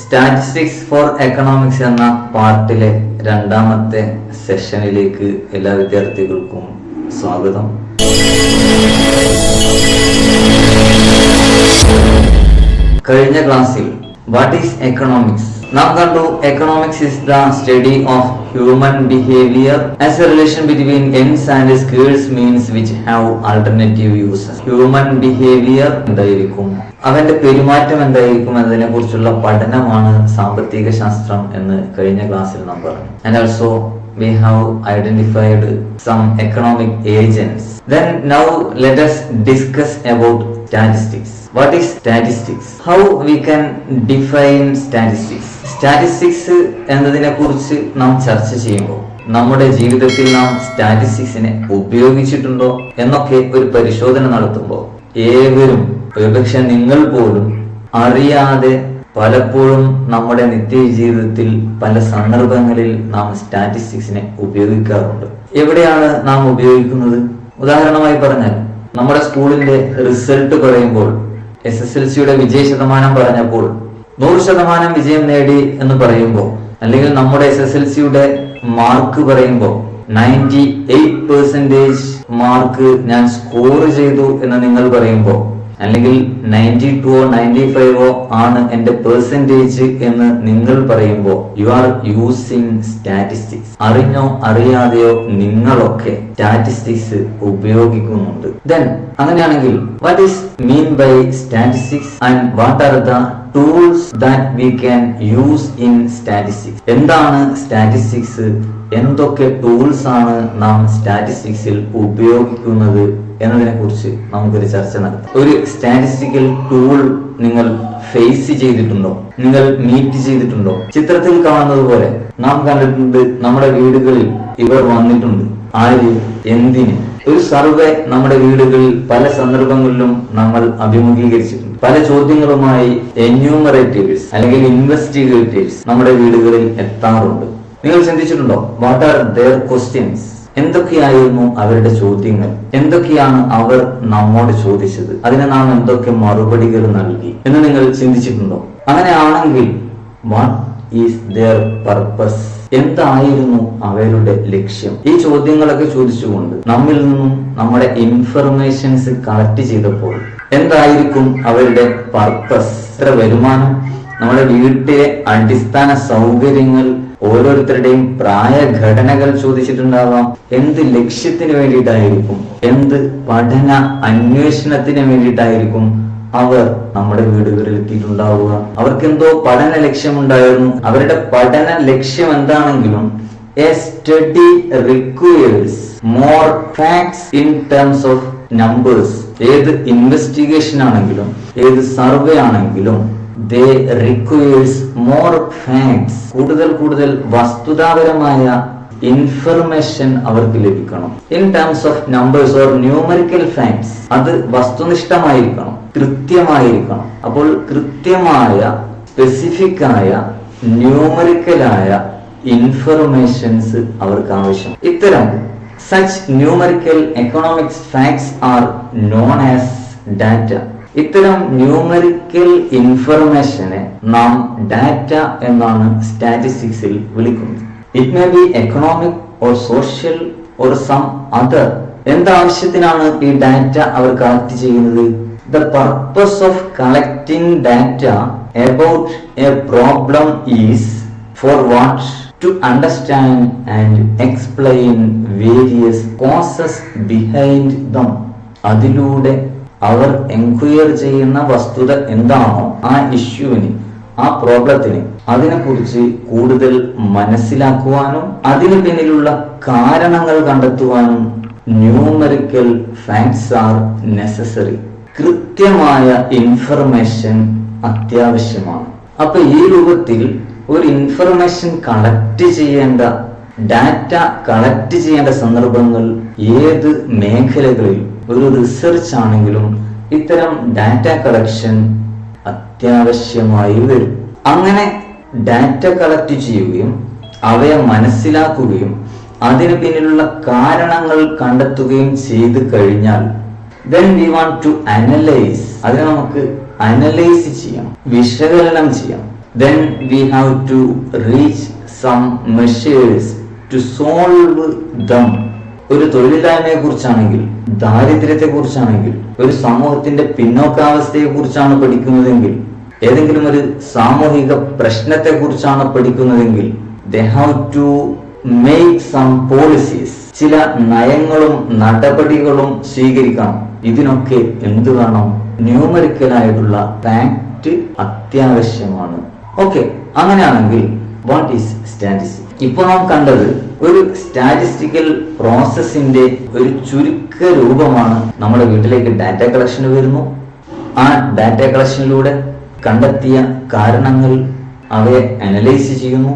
Statistics four economics എന്ന പാർട്ടിലെ രണ്ടാമത്തെ സെഷനിലേക്ക് എല്ലാ വിദ്യാർത്ഥികൾക്കും സ്വാഗതം. കഴിഞ്ഞ ക്ലാസ്സിൽ വാട്ട് ഈസ് എക്കണോമിക്സ് നാം കണ്ടു economics is the study of human behaviour as a relation between ends and skills means which have alternative uses human behaviour എന്തായിരിക്കും? അവന്റെ പെരുമാറ്റം എന്തായിരിക്കും എന്നതിനെ കുറിച്ചുള്ള പഠനമാണ് സാമ്പത്തിക ശാസ്ത്രം എന്ന് കഴിഞ്ഞ ക്ലാസ്സിൽ നാം പറഞ്ഞു and also we have identified some economic agents. Then now let us discuss about statistics. What is statistics? How we can define statistics? Statistics എന്നതിനെ കുറിച്ച് നാം ചർച്ച ചെയ്യുമ്പോൾ നമ്മുടെ ജീവിതത്തിൽ നാം സ്റ്റാറ്റിസ്റ്റിക്സിനെ ഉപയോഗിച്ചിട്ടുണ്ടോ എന്നൊക്കെ ഒരു പരിശോധന നടത്തുമ്പോൾ ഏവരും ഒരുപക്ഷെ നിങ്ങൾ പോലും അറിയാതെ പലപ്പോഴും നമ്മുടെ നിത്യജീവിതത്തിൽ പല സന്ദർഭങ്ങളിൽ നാം സ്റ്റാറ്റിസ്റ്റിക്സിനെ ഉപയോഗിക്കാറുണ്ട്. എവിടെയാണ് നാം ഉപയോഗിക്കുന്നത്? ഉദാഹരണമായി പറഞ്ഞാൽ നമ്മുടെ സ്കൂളിന്റെ റിസൾട്ട് പറയുമ്പോൾ എസ് എസ് എൽ സിയുടെ വിജയ ശതമാനം പറഞ്ഞപ്പോൾ നൂറ് ശതമാനം വിജയം നേടി എന്ന് പറയുമ്പോൾ അല്ലെങ്കിൽ നമ്മുടെ എസ് എസ് എൽ സിയുടെ മാർക്ക് പറയുമ്പോൾ നയന്റി എയ്റ്റ് പെർസെന്റേജ് മാർക്ക് ഞാൻ സ്കോർ ചെയ്തു എന്ന് നിങ്ങൾ പറയുമ്പോൾ അല്ലെങ്കിൽ നയന്റി ടുവോ നയന്റി ഫൈവോ ആണ് എന്റെ പെർസെന്റേജ് എന്ന് നിങ്ങൾ പറയുമ്പോൾ യു ആർ യൂസിങ് സ്റ്റാറ്റിസ്റ്റിക്സ് അറിഞ്ഞോ അറിയാതെയോ നിങ്ങളൊക്കെ സ്റ്റാറ്റിസ്റ്റിക്സ് ഉപയോഗിക്കുന്നുണ്ട്. ദെൻ അങ്ങനെയാണെങ്കിൽ what is mean by statistics and what are the tools that we can use in statistics എന്താണ് സ്റ്റാറ്റിസ്റ്റിക്സ് എന്തൊക്കെ ടൂൾസ് ആണ് നാം സ്റ്റാറ്റിസ്റ്റിക്സിൽ ഉപയോഗിക്കുന്നത് എന്നതിനെ കുറിച്ച് നമുക്കൊരു ചർച്ച നടത്താം. ഒരു സ്റ്റാറ്റിസ്റ്റിക്കൽ ടൂൾ നിങ്ങൾ ഫേസ് ചെയ്തിട്ടുണ്ടോ? നിങ്ങൾ മീറ്റ് ചെയ്തിട്ടുണ്ടോ? ചിത്രത്തിൽ കാണുന്നത് പോലെ നാം കണ്ടിട്ടുണ്ട് നമ്മുടെ വീടുകളിൽ ഇവർ വന്നിട്ടുണ്ട്. ആര്? എന്തിന്? ഒരു സർവേ നമ്മുടെ വീടുകളിൽ പല സന്ദർഭങ്ങളിലും നമ്മൾ അഭിമുഖീകരിച്ചിട്ടുണ്ട്. പല ചോദ്യങ്ങളുമായി എന്യൂമറേറ്റീവ്സ് അല്ലെങ്കിൽ ഇൻവെസ്റ്റിഗേറ്റീവ്സ് നമ്മുടെ വീടുകളിൽ എത്താറുണ്ട്. നിങ്ങൾ ചിന്തിച്ചിട്ടുണ്ടോ? വാട്ട് ആർ ദർ ക്വസ്റ്റ്യൻസ് എന്തൊക്കെയായിരുന്നു അവരുടെ ചോദ്യങ്ങൾ? എന്തൊക്കെയാണ് അവർ നമ്മോട് ചോദിച്ചത്? അതിന് നാം എന്തൊക്കെ മറുപടികൾ നൽകി എന്ന് നിങ്ങൾ ചിന്തിച്ചിട്ടുണ്ടോ? അങ്ങനെയാണെങ്കിൽ വാട്ട് ഈസ് ദർ പർപ്പസ് എന്തായിരുന്നു അവരുടെ ലക്ഷ്യം? ഈ ചോദ്യങ്ങളൊക്കെ ചോദിച്ചുകൊണ്ട് നമ്മിൽ നിന്നും നമ്മുടെ ഇൻഫർമേഷൻസ് കളക്ട് ചെയ്തപ്പോൾ എന്തായിരിക്കും അവരുടെ പർപ്പസ് എത്ര വരുമാനം? നമ്മുടെ വീട്ടിലെ അടിസ്ഥാന സൗകര്യങ്ങൾ ഓരോരുത്തരുടെയും പ്രായഘടനകൾ ചോദിച്ചിട്ടുണ്ടാവാം. എന്ത് ലക്ഷ്യത്തിന് വേണ്ടിയിട്ടായിരിക്കും? എന്ത് പഠന അന്വേഷണത്തിന് വേണ്ടിയിട്ടായിരിക്കും അവർ നമ്മുടെ വീടുകളിൽ എത്തിയിട്ടുണ്ടാവുക അവർക്ക് എന്തോ പഠന ലക്ഷ്യമുണ്ടായിരുന്നു. അവരുടെ പഠന ലക്ഷ്യം എന്താണെങ്കിലും a study requires more facts in terms of numbers ഏത് ഇൻവെസ്റ്റിഗേഷൻ ആണെങ്കിലും ഏത് സർവേ ആണെങ്കിലും ദേ റിക്വയേഴ്സ് മോർ ഫാക്ട്സ് കൂടുതൽ കൂടുതൽ വസ്തുതാപരമായ ഇൻഫർമേഷൻ അവർക്ക് ലഭിക്കണം. In terms of numbers or numerical facts അത് വസ്തുനിഷ്ഠമായിരിക്കണം കൃത്യമായിരിക്കണം. അപ്പോൾ കൃത്യമായ സ്പെസിഫിക് ആയ ന്യൂമറിക്കലായ ഇൻഫർമേഷൻസ് അവർക്ക് ആവശ്യം. ഇത്തരം such numerical economics facts are known as data ഇത്തരം ന്യൂമറിക്കൽ ഇൻഫർമേഷനെ നാം ഡാറ്റ എന്നാണ് സ്റ്റാറ്റിസ്റ്റിക്സിൽ വിളിക്കുന്നത്. It may be economic or social or some other എന്താവശ്യത്തിനാണ് ഈ ഡാറ്റ അവർ കളക്ട് ചെയ്യുന്നത്? The purpose of collecting data about a problem is for what to understand and explain various causes behind them അതിലൂടെ അവർ enquire ചെയ്യുന്ന വസ്തുത എന്താണോ ആ ഇഷ്യൂവിന് ആ പ്രോബ്ലത്തിന് അതിനെക്കുറിച്ച് കൂടുതൽ മനസ്സിലാക്കുവാനും അതിന് പിന്നിലുള്ള കാരണങ്ങൾ കണ്ടെത്തുവാനും ന്യൂമറിക്കൽ ഫാക്ട്സ് ആർ നെസസറി കൃത്യമായ ഇൻഫർമേഷൻ അത്യാവശ്യമാണ്. അപ്പൊ ഈ രൂപത്തിൽ ഒരു ഇൻഫർമേഷൻ കളക്ട് ചെയ്യേണ്ട ഡാറ്റ കളക്ട് ചെയ്യേണ്ട സന്ദർഭങ്ങൾ ഏത് മേഖലകളിൽ ഒരു റിസർച്ച് ആണെങ്കിലും ഇത്തരം ഡാറ്റ കളക്ഷൻ അത്യാവശ്യമായി വരും. അങ്ങനെ ഡാറ്റ കളക്ട് ചെയ്യുകയും അവയെ മനസ്സിലാക്കുകയും അതിനു പിന്നിലുള്ള കാരണങ്ങൾ കണ്ടെത്തുകയും ചെയ്തു കഴിഞ്ഞാൽ then we want to analyse അതിനെ നമുക്ക് അനലൈസ് ചെയ്യാം വിശകലനം ചെയ്യാം. then we have to reach some measures to solve them. ഒരു തൊഴിലില്ലായ്മയെ കുറിച്ചാണെങ്കിൽ ദാരിദ്ര്യത്തെ കുറിച്ചാണെങ്കിൽ ഒരു സമൂഹത്തിന്റെ പിന്നോക്കാവസ്ഥയെ കുറിച്ചാണ് പഠിക്കുന്നതെങ്കിൽ ഏതെങ്കിലും ഒരു സാമൂഹിക പ്രശ്നത്തെ കുറിച്ചാണ് പഠിക്കുന്നതെങ്കിൽ they have to make some policies ചില നയങ്ങളും നടപടികളും സ്വീകരിക്കണം. ഇതിനൊക്കെ എന്ത് വേണം? ന്യൂമറിക്കലായിട്ടുള്ള ഫാക്ട് അത്യാവശ്യമാണ്. ഓക്കെ അങ്ങനെയാണെങ്കിൽ വാട്ട് ഈസ് സ്റ്റാറ്റിസ്റ്റിക് ഇപ്പൊ നാം കണ്ടത് ഒരു സ്റ്റാറ്റിസ്റ്റിക്കൽ പ്രോസസ്സിന്റെ ഒരു ചുരുക്ക രൂപമാണ് നമ്മുടെ വീട്ടിലേക്ക് ഡാറ്റ കളക്ഷൻ വരുന്നു. ആ ഡാറ്റ കളക്ഷനിലൂടെ കണ്ടെത്തിയ കാരണങ്ങൾ അവയെ അനലൈസ് ചെയ്യുന്നു.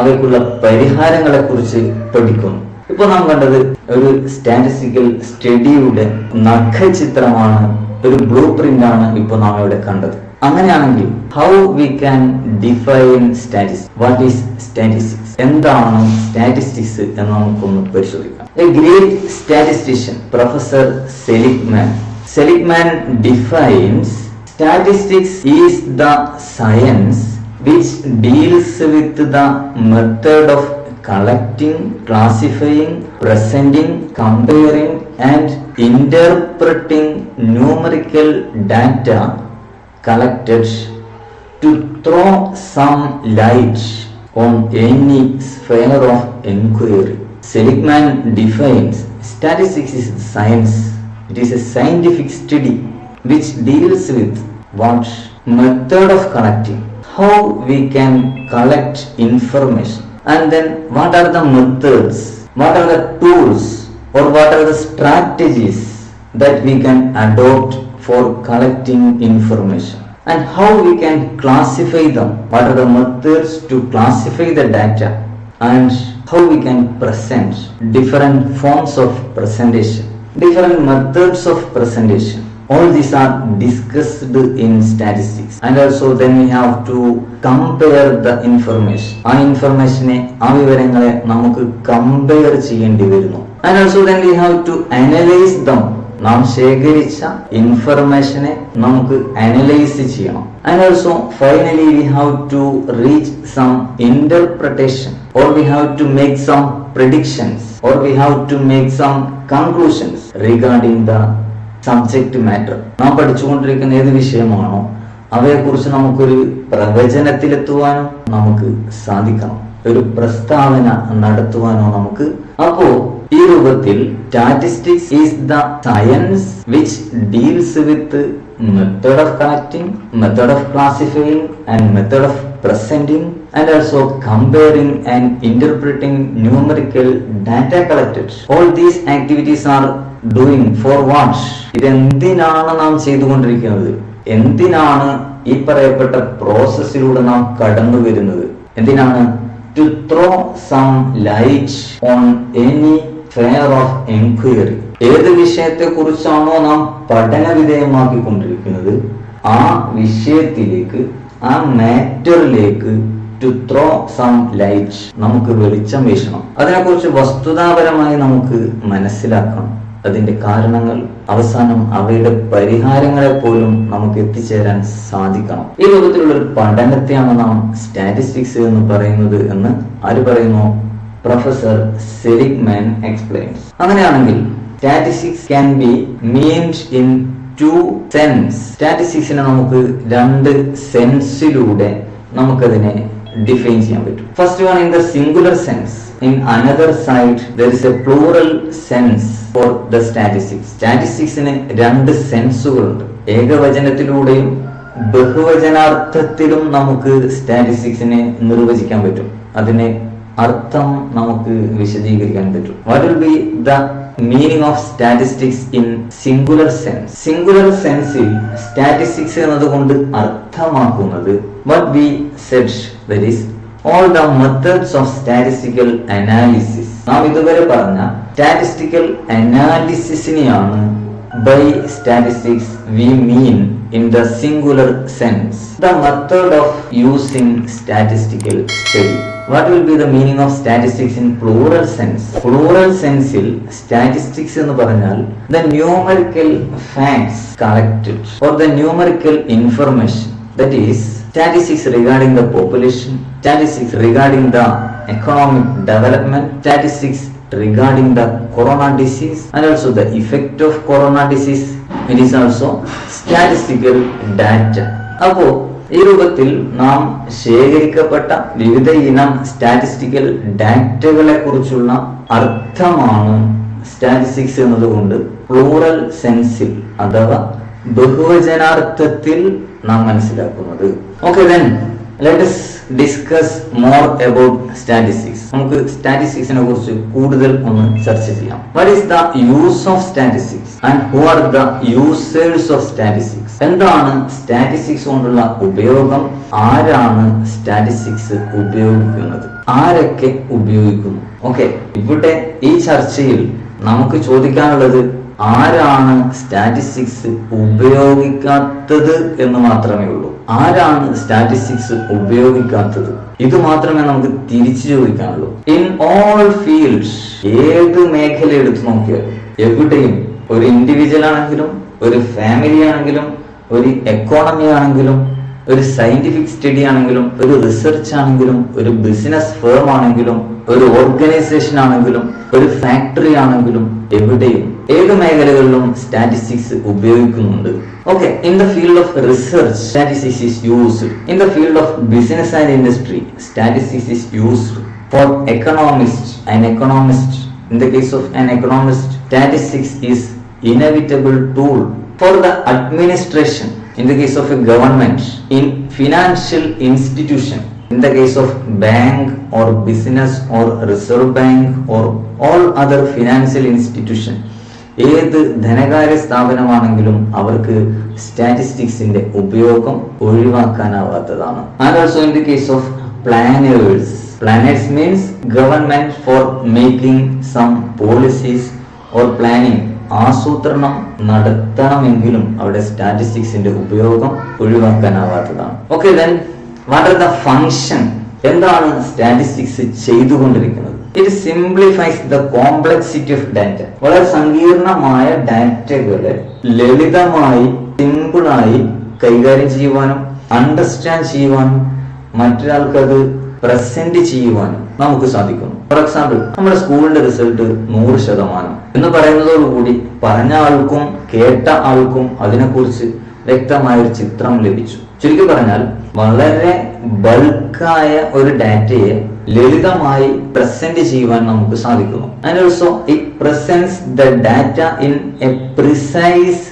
അവയ്ക്കുള്ള പരിഹാരങ്ങളെ കുറിച്ച് പഠിക്കുന്നു. ഇപ്പൊ നാം കണ്ടത് ഒരു സ്റ്റാറ്റിസ്റ്റിക്കൽ സ്റ്റഡിയുടെ നഖചിത്രമാണ് ഒരു ബ്ലൂ പ്രിന്റ് ആണ് ഇപ്പൊ നാം ഇവിടെ കണ്ടത്. അങ്ങനെയാണെങ്കിൽ how we can define സ്റ്റാറ്റിസ് what is statistics എന്താണ് സ്റ്റാറ്റിസ്റ്റിക്സ് എന്ന് നമുക്കൊന്ന് പരിശോധിക്കാം a great statistician professor Seligman Seligman defines statistics is the science which deals with the method of collecting, classifying, presenting, comparing, and interpreting numerical data collected to throw some light on any sphere of inquiry. Seligman defines statistics is science. It is a scientific study which deals with what method of collecting, how we can collect information, and then what are the methods, what are the tools, or what are the strategies that we can adopt for collecting information and how we can classify them what are the methods to classify the data and how we can present different forms of presentation different methods of presentation all these are discussed in statistics and also then we have to compare the information ആ ഇൻഫർമേഷനെ ആ വിവരങ്ങളെ നമുക്ക് compare ചെയ്യേണ്ടി വരുന്നു and also then we have to analyse them നാം ശേഖരിച്ച ഇൻഫർമേഷനെ നമുക്ക് analyse ചെയ്യണം. And also finally we have to reach some interpretation or we have to make some predictions or we have to make some conclusions regarding the subject matter നാം പഠിച്ചുകൊണ്ടിരിക്കുന്ന ഏത് വിഷയമാണോ അവയെക്കുറിച്ച് നമുക്കൊരു പ്രവചനത്തിലെത്തുവാനോ നമുക്ക് സാധിക്കണം. ഒരു പ്രസ്താവന നടത്തുവാനോ നമുക്ക്. അപ്പോ ഈ രൂപത്തിൽ statistics is the science which deals with method of connecting method of classifying and method of presenting and also comparing and interpreting numerical data collected. All these activities are doing for what? ഇതെന്തിനാണ് നാം ചെയ്തുകൊണ്ടിരിക്കുന്നത് എന്തിനാണ് ഈ പറയപ്പെട്ട പ്രോസസ്സിലൂടെ നാം കടന്നു വരുന്നത് എന്തിനാണ് to throw some light on any fair of enquiry ഏത് വിഷയത്തെ കുറിച്ചാണോ നാം പഠന വിധേയമാക്കിക്കൊണ്ടിരിക്കുന്നത് ആ വിഷയത്തിലേക്ക് ആ മാറ്ററിലേക്ക് ടു ത്രോ സം ലൈറ്റ് നമുക്ക് വെളിച്ചം വീശണം. അതിനെക്കുറിച്ച് വസ്തുതാപരമായി നമുക്ക് മനസ്സിലാക്കണം അതിന്റെ കാരണങ്ങൾ അവസാനം അവയുടെ പരിഹാരങ്ങളെ പോലും നമുക്ക് എത്തിച്ചേരാൻ സാധിക്കണം. ഈ രൂപത്തിലുള്ള ഒരു പഠനത്തെയാണ് നാം സ്റ്റാറ്റിസ്റ്റിക്സ് എന്ന് പറയുന്നത് എന്ന് ആര് പറയുന്നു? പ്രൊഫസർ സെലിഗ്മാൻ എക്സ്പ്ലെയിൻസ് അങ്ങനെയാണെങ്കിൽ statistics can be meant in two sense സ്റ്റാറ്റിസ്റ്റിക്സിനെ നമുക്ക് രണ്ട് സെൻസിലൂടെ നമുക്കതിനെ ഡിഫൈൻ ചെയ്യാൻ പറ്റും. First one in the singular sense in another side there is a plural sense for the statistics സ്റ്റാറ്റിസ്റ്റിക്സിന് രണ്ട് സെൻസുകളുണ്ട് ഏകവചനത്തിലൂടെയും ബഹുവചനാർത്ഥത്തിലും നമുക്ക് സ്റ്റാറ്റിസ്റ്റിക്സിനെ നിർവചിക്കാൻ പറ്റും. അതിനെ അർത്ഥം നമുക്ക് വിശദീകരിക്കാൻ പറ്റും. What will be the meaning of statistics in singular sense singular സെൻസിൽ statistics എന്നതുകൊണ്ട് അർത്ഥമാക്കുന്നത് what we said that is all the methods of statistical analysis നാം ഇതുവരെ പറഞ്ഞ statistical അനാലിസിസിനെയാണ് by statistics we mean in the singular sense the method of using statistical study. Will be the meaning of statistics in plural sense plural sense il statistics എന്ന് പറഞ്ഞാൽ the numerical facts collected or the numerical information that is statistics regarding the population, statistics regarding the economic development, statistics regarding the corona disease and also the effect of corona disease. It is also statistical data. അപ്പോ ഈ രൂപത്തിൽ നാം ശേഖരിക്കപ്പെട്ട വിവിധ ഇനം statistical ഡാറ്റകളെ കുറിച്ചുള്ള അർത്ഥമാണ് statistics എന്നതുകൊണ്ട് plural സെൻസിൽ അഥവാ ബഹുവചനാർത്ഥത്തിൽ നാം മനസ്സിലാക്കുന്നത്. Okay then let's discuss more about statistics നമുക്ക് സ്റ്റാറ്റിസ്റ്റിക്സിനെ കുറിച്ച് കൂടുതൽ ഒന്ന് ചർച്ച ചെയ്യാം. What is the use of statistics and who are the users of statistics എന്താണ് സ്റ്റാറ്റിസ്റ്റിക്സ് കൊണ്ടുള്ള ഉപയോഗം? ആരാണ് സ്റ്റാറ്റിസ്റ്റിക്സ് ഉപയോഗിക്കുന്നത്? ആരൊക്കെ ഉപയോഗിക്കുന്നു? ഓക്കെ ഇവിടെ ഈ ചർച്ചയിൽ നമുക്ക് ചോദിക്കാനുള്ളത് ആരാണ് സ്റ്റാറ്റിസ്റ്റിക്സ് ഉപയോഗിക്കാത്തത് എന്ന് മാത്രമേ ഉള്ളൂ. ആരാണ് സ്റ്റാറ്റിസ്റ്റിക്സ് ഉപയോഗിക്കാത്തത്? ഇത് മാത്രമേ നമുക്ക് തിരിച്ചു ചോദിക്കാനുള്ളൂ. ഇൻ ഓൾ ഫീൽഡ്സ് ഏത് മേഖല എടുത്തു നോക്കിയാലും എവിടെയും ഒരു ഇൻഡിവിജ്വൽ ആണെങ്കിലും ഒരു ഫാമിലി ആണെങ്കിലും ഒരു എക്കോണമി ആണെങ്കിലും ഒരു സയന്റിഫിക് സ്റ്റഡി ആണെങ്കിലും ഒരു റിസർച്ച് ആണെങ്കിലും ഒരു ബിസിനസ് ഫേം ആണെങ്കിലും ഒരു ഓർഗനൈസേഷൻ ആണെങ്കിലും ഒരു ഫാക്ടറി ആണെങ്കിലും എവിടെയും ഏത് മേഖലകളിലും സ്റ്റാറ്റിസ്റ്റിക്സ് ഉപയോഗിക്കുന്നുണ്ട്. Okay in the field of research statistics is used in the field of business and industry statistics is used for economist and economist in the case of an economist statistics is inevitable tool for the administration in the case of a government in financial institution in the case of bank or business or reserve bank or all other financial institution ഏത് ധനകാര്യ സ്ഥാപനമാണെങ്കിലും അവർക്ക് സ്റ്റാറ്റിസ്റ്റിക്സിന്റെ ഉപയോഗം ഒഴിവാക്കാനാവാത്തതാണ് and also in the case of planners planners means government for making some policies or planning ആസൂത്രണം നടത്തണമെങ്കിലും അവിടെ സ്റ്റാറ്റിസ്റ്റിക്സിന്റെ ഉപയോഗം ഒഴിവാക്കാനാവാത്തതാണ്. Okay then what are the function എന്താണ് സ്റ്റാറ്റിസ്റ്റിക്സ് ചെയ്തുകൊണ്ടിരിക്കുന്നത്? It simplifies the complexity of data വളരെ സങ്കീർണമായ ഡാറ്റകളെ ലളിതമായി സിമ്പിളായി കൈകാര്യം ചെയ്യുവാനും അണ്ടർസ്റ്റാൻഡ് ചെയ്യുവാനും മറ്റൊരാൾക്ക് അത് പ്രസന്റ് ചെയ്യുവാനും നമുക്ക് സാധിക്കുന്നു. ഫോർ എക്സാമ്പിൾ നമ്മുടെ സ്കൂളിന്റെ റിസൾട്ട് നൂറ് ശതമാനം. എന്ന് പറയുന്നതോടുകൂടി പറഞ്ഞ ആൾക്കും കേട്ട ആൾക്കും അതിനെക്കുറിച്ച് വ്യക്തമായ ഒരു ചിത്രം ലഭിച്ചു. ചുരുക്കി പറഞ്ഞാൽ വളരെ ബൾക്കായ ഒരു ഡാറ്റയെ ലളിതമായി പ്രസന്റ് ചെയ്യുവാൻ നമുക്ക് സാധിക്കുന്നു. And also it presents the data in a precise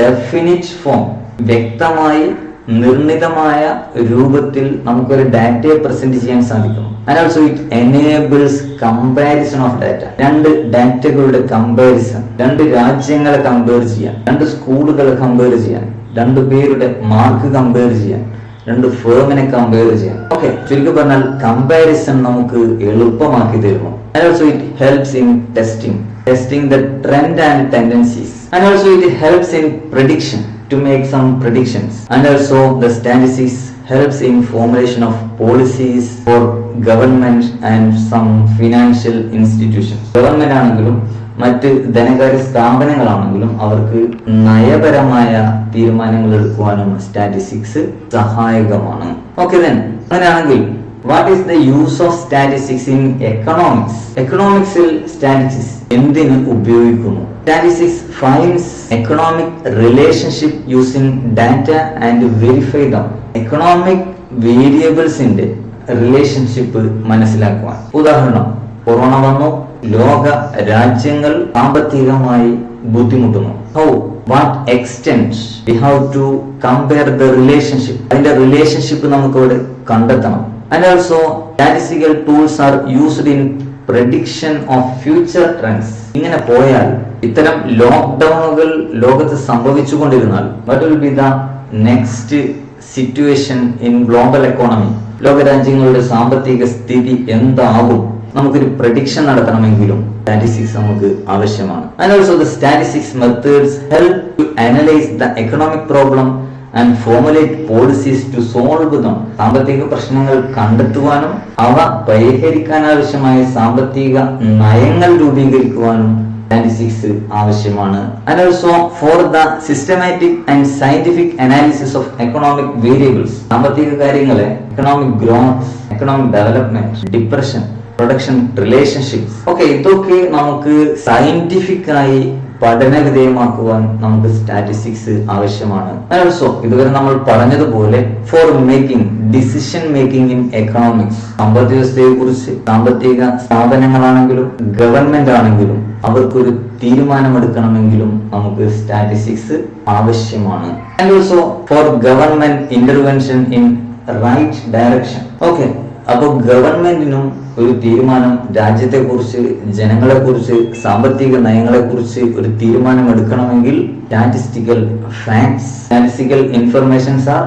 definite form വ്യക്തമായി നിർണിതമായ രൂപത്തിൽ നമുക്കൊരു ഡാറ്റയെ പ്രസന്റ് ചെയ്യാൻ സാധിക്കും. And also it enables comparison of data രണ്ട് ഡാറ്റകളുടെ കമ്പാരിസൺ രണ്ട് രാജ്യങ്ങളെ കമ്പയർ ചെയ്യാൻ രണ്ട് സ്കൂളുകളെ കമ്പയർ ചെയ്യാൻ രണ്ട് പേരുടെ മാർക്ക് കമ്പയർ ചെയ്യാൻ രണ്ട് ഫേമിനെ കമ്പയർ ചെയ്യാൻ. ഓക്കെ ചുരുക്കി പറഞ്ഞാൽ കമ്പാരിസൺ നമുക്ക് എളുപ്പമാക്കി തരുന്നു. And also it helps in testing testing the trend and tendencies and also it helps in prediction. To make some predictions. And also the statistics helps in formulation of policies for government and some financial institutions. Government ആണെങ്കിലും മറ്റ് ധനകാര്യ സ്ഥാപനങ്ങളാണെങ്കിലും അവർക്ക് നയപരമായ തീരുമാനങ്ങൾ എടുക്കുവാനും statistics സഹായകമാണ്. Okay then അങ്ങനെയാണെങ്കിൽ what is the use of statistics in economics എക്കണോമിക്സിൽ statistics എന്തിന് ഉപയോഗിക്കുന്നു? Statistics finds economic relationship using data and verify them economic വേരിയബിൾസിന്റെ റിലേഷൻഷിപ്പ് മനസ്സിലാക്കുവാൻ. ഉദാഹരണം കൊറോണ വന്നു ലോക രാജ്യങ്ങൾ സാമ്പത്തികമായി ബുദ്ധിമുട്ടുന്നു. How what extent we have to compare the relationship അതിന്റെ റിലേഷൻഷിപ്പ് നമുക്ക് ഇവിടെ കണ്ടെത്തണം. And also statistical tools are used in prediction of future trends ഇങ്ങനെ പോയാൽ ഇത്തരം ലോക്ക്ഡൌണുകൾ ലോകത്ത് സംഭവിച്ചുകൊണ്ടിരുന്നാൽ what will be the next situation in global economy ലോകരാജ്യങ്ങളുടെ സാമ്പത്തിക സ്ഥിതി എന്താകും? നമുക്കൊരു പ്രഡിക്ഷൻ നടത്തണമെങ്കിലും സ്റ്റാറ്റിസ്റ്റിക്സ് നമുക്ക് ആവശ്യമാണ്. And statistics methods help to analyse the economic problem and formulate policies to solve them സാമ്പത്തിക പ്രശ്നങ്ങൾ കണ്ടെത്തുവാനും അവ പരിഹരിക്കാനാവശ്യമായ സാമ്പത്തിക നയങ്ങൾ രൂപീകരിക്കുവാനും സ്റ്റാറ്റിസ്റ്റിക്സ് ആവശ്യമാണ്. And also for the systematic and scientific analysis of economic variables സാമ്പത്തിക കാര്യങ്ങളെ economic growth economic development depression production relationships okay ഇതൊക്കെ നമുക്ക് സയന്റിഫിക് ആയി പഠന വിധേയമാക്കുവാൻ നമുക്ക് സ്റ്റാറ്റിസ്റ്റിക്സ് ആവശ്യമാണ്. ഓൾസോ ഇതുവരെ നമ്മൾ പറഞ്ഞതുപോലെ for making decision making in economics സമ്പദ് വ്യവസ്ഥയെ കുറിച്ച് സാമ്പത്തിക സ്ഥാപനങ്ങളാണെങ്കിലും ഗവൺമെന്റ് ആണെങ്കിലും അവർക്കൊരു തീരുമാനമെടുക്കണമെങ്കിലും നമുക്ക് സ്റ്റാറ്റിസ്റ്റിക്സ് ആവശ്യമാണ്. And also for government intervention in right direction okay അപ്പോൾ ഗവൺമെന്റിനും ഒരു തീരുമാനം രാജ്യത്തെ കുറിച്ച് ജനങ്ങളെ കുറിച്ച് സാമ്പത്തിക നയങ്ങളെ കുറിച്ച് ഒരു തീരുമാനം എടുക്കണമെങ്കിൽ statistical facts statistical informations are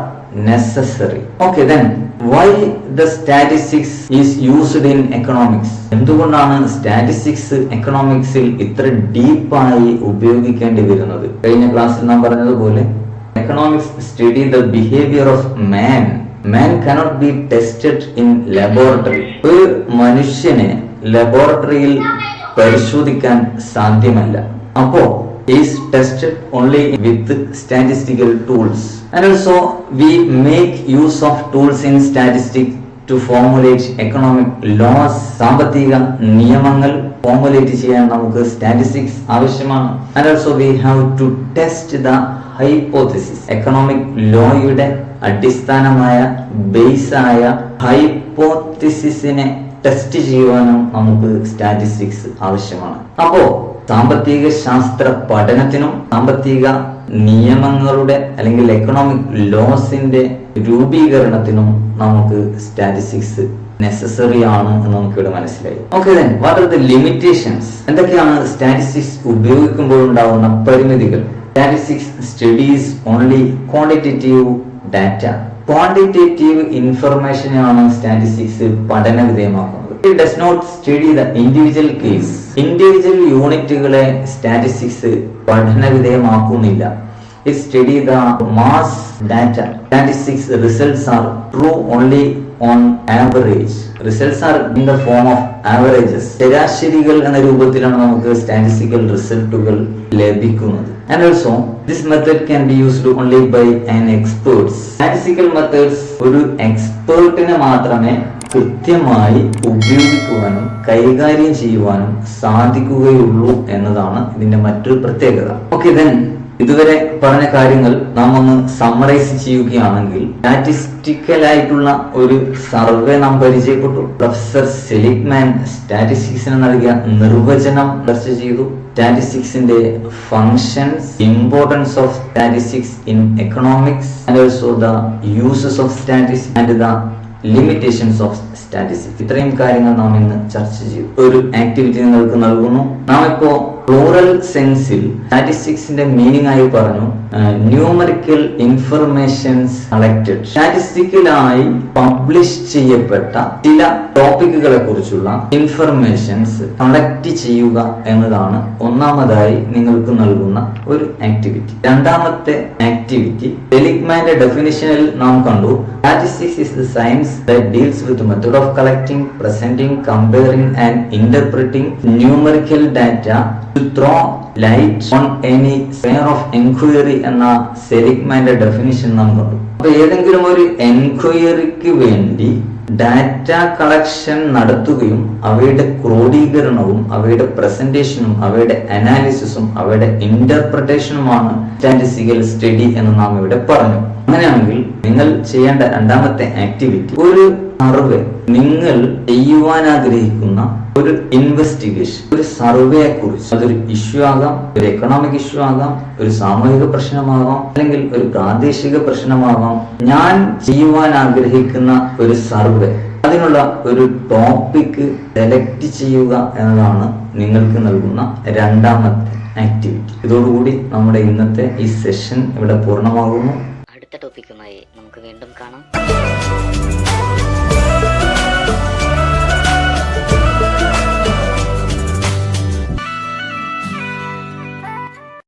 necessary okay then why the statistics is used in economics എന്തുകൊണ്ടാണ് സ്റ്റാറ്റിസ്റ്റിക്സ് എക്കണോമിക്സിൽ ഇത്ര ഡീപ്പായി ഉപയോഗിക്കേണ്ടി വരുന്നത്? കഴിഞ്ഞ ക്ലാസ്സിൽ നാം പറഞ്ഞതുപോലെ economics study the behaviour of man man cannot be tested in laboratory ഒരു മനുഷ്യനെ ലബോറട്ടറിയിൽ പരിശോധിക്കാൻ സാധ്യമല്ല. അപ്പോ is tested only with statistical tools and also we make use of tools in statistic to formulate economic laws സാമ്പത്തിക നിയമങ്ങൾ formulate ചെയ്യാൻ നമുക്ക് സ്റ്റാറ്റിസ്റ്റിക്സ് ആവശ്യമാണ്. And also we have to test the hypothesis economic ലോയുടെ അടിസ്ഥാനമായ ബേസായ ഹൈപ്പോത്തിസിസിനെ ടെസ്റ്റ് ചെയ്യുവാനും നമുക്ക് statistics ആവശ്യമാണ്. അപ്പോ സാമ്പത്തിക ശാസ്ത്ര പഠനത്തിനും സാമ്പത്തിക നിയമങ്ങളുടെ അല്ലെങ്കിൽ എക്കണോമിക് ലോസിന്റെ രൂപീകരണത്തിനും നമുക്ക് സ്റ്റാറ്റിസ്റ്റിക്സ് നെസസറി ആണ് എന്ന് നമുക്ക് ഇവിടെ മനസ്സിലായി. Okay then what are the limitations എന്തൊക്കെയാണ് സ്റ്റാറ്റിസ്റ്റിക്സ് ഉപയോഗിക്കുമ്പോൾ ഉണ്ടാകുന്ന പരിമിതികൾ? Statistics studies only quantitative data quantitative ഇൻഫർമേഷനാണ് statistics പഠന വിധേയമാക്കുന്നത്. It does not study the individual case individual യൂണിറ്റുകളെ statistics പഠന വിധേയമാക്കുന്നില്ല It study the mass data. Statistics results are true only on average. Results are in the form of averages. ശരാശരികൾ എന്ന രൂപത്തിലാണ് നമുക്ക് statistical റിസൾട്ടുകൾ ലഭിക്കുന്നത് and also this method can be used only by an experts statistical methods ഒരു എക്സ്പേർട്ടിന് മാത്രമേ കൃത്യമായി ഉപയോഗിക്കുവാനും കൈകാര്യം ചെയ്യുവാനും സാധിക്കുകയുള്ളൂ എന്നതാണ് ഇതിന്റെ മറ്റൊരു പ്രത്യേകത. ഓക്കെ ദെൻ ഇതുവരെ പറഞ്ഞ കാര്യങ്ങൾ നാം ഒന്ന് സമ്മറൈസ് ചെയ്യുകയാണെങ്കിൽ സ്റ്റാറ്റിസ്റ്റിക്കൽ ആയിട്ടുള്ള ഒരു സർവേ നാം പരിചയപ്പെട്ടു. പ്രൊഫസർ സെലിഗ്മാൻ സ്റ്റാറ്റിസ്റ്റിക്സിന് നൽകിയ നിർവചനം ചർച്ച ചെയ്തു. സ്റ്റാറ്റിസ്റ്റിക്സിന്റെ functions importance of statistics in economics and also the uses of statistics and the limitations of statistic ഇത്രയും കാര്യങ്ങൾ നാം ഇന്ന് ചർച്ച ചെയ്യും ഒരു ആക്ടിവിറ്റി നിങ്ങൾക്ക് നൽകുന്നു. നാം ഇപ്പോ പ്ലൂറൽ സെൻസിൽ സ്റ്റാറ്റിസ്റ്റിക്സിന്റെ മീനിങ് ആയി പറഞ്ഞു ന്യൂമറിക്കൽ ഇൻഫർമേഷൻസ് കളക്റ്റഡ് സ്റ്റാറ്റിസ്റ്റിക്കലായി പബ്ലിഷ് ചെയ്യപ്പെട്ട ചില ടോപ്പിക്കുകളെ കുറിച്ചുള്ള ഇൻഫർമേഷൻസ് കളക്ട് ചെയ്യുക എന്നതാണ് ഒന്നാമതായി നിങ്ങൾക്ക് നൽകുന്ന ഒരു ആക്ടിവിറ്റി രണ്ടാമത്തെ ആക്ടിവിറ്റി ഡെലിഗ്മാന്റെ ഡെഫിനിഷനിൽ നാം കണ്ടു statistics is the science that deals with method of collecting presenting comparing and interpreting numerical data to throw light on any sphere of enquiry എന്ന സെലിഗ്മാന്റെ ഡെഫിനിഷൻ നാം കണ്ടു അപ്പൊ ഏതെങ്കിലും ഒരു എൻക്വയറിക്ക് വേണ്ടി ഡാറ്റ കളക്ഷൻ നടത്തുകയും അവയുടെ ക്രോഡീകരണവും അവയുടെ പ്രസന്റേഷനും അവയുടെ അനാലിസിസും അവയുടെ ഇന്റർപ്രിട്ടേഷനുമാണ് സ്റ്റാറ്റിസ്റ്റിക്കൽ സ്റ്റഡി എന്ന് നാം ഇവിടെ പറഞ്ഞു. അങ്ങനെയാണെങ്കിൽ നിങ്ങൾ ചെയ്യേണ്ട രണ്ടാമത്തെ ആക്ടിവിറ്റി ഒരു സർവേ നിങ്ങൾ ചെയ്യുവാൻ ആഗ്രഹിക്കുന്ന ഒരു ഇൻവെസ്റ്റിഗേഷൻ ഒരു സർവേയെ കുറിച്ച് അതൊരു ഇഷ്യൂ ആകാം ഒരു എക്കണോമിക് ഇഷ്യൂ ആകാം ഒരു സാമൂഹിക പ്രശ്നമാകാം അല്ലെങ്കിൽ ഒരു പ്രാദേശിക പ്രശ്നമാകാം. ഞാൻ ചെയ്യുവാൻ ആഗ്രഹിക്കുന്ന ഒരു സർവേ അതിനുള്ള ഒരു ടോപ്പിക് സെലക്ട് ചെയ്യുക എന്നതാണ് നിങ്ങൾക്ക് നൽകുന്ന രണ്ടാമത്തെ ആക്ടിവിറ്റി ഇതോടുകൂടി നമ്മുടെ ഇന്നത്തെ ഈ സെഷൻ ഇവിടെ പൂർണമാകുന്നു. അടുത്ത ടോപ്പിക്കുമായി നമുക്ക് വീണ്ടും കാണാം.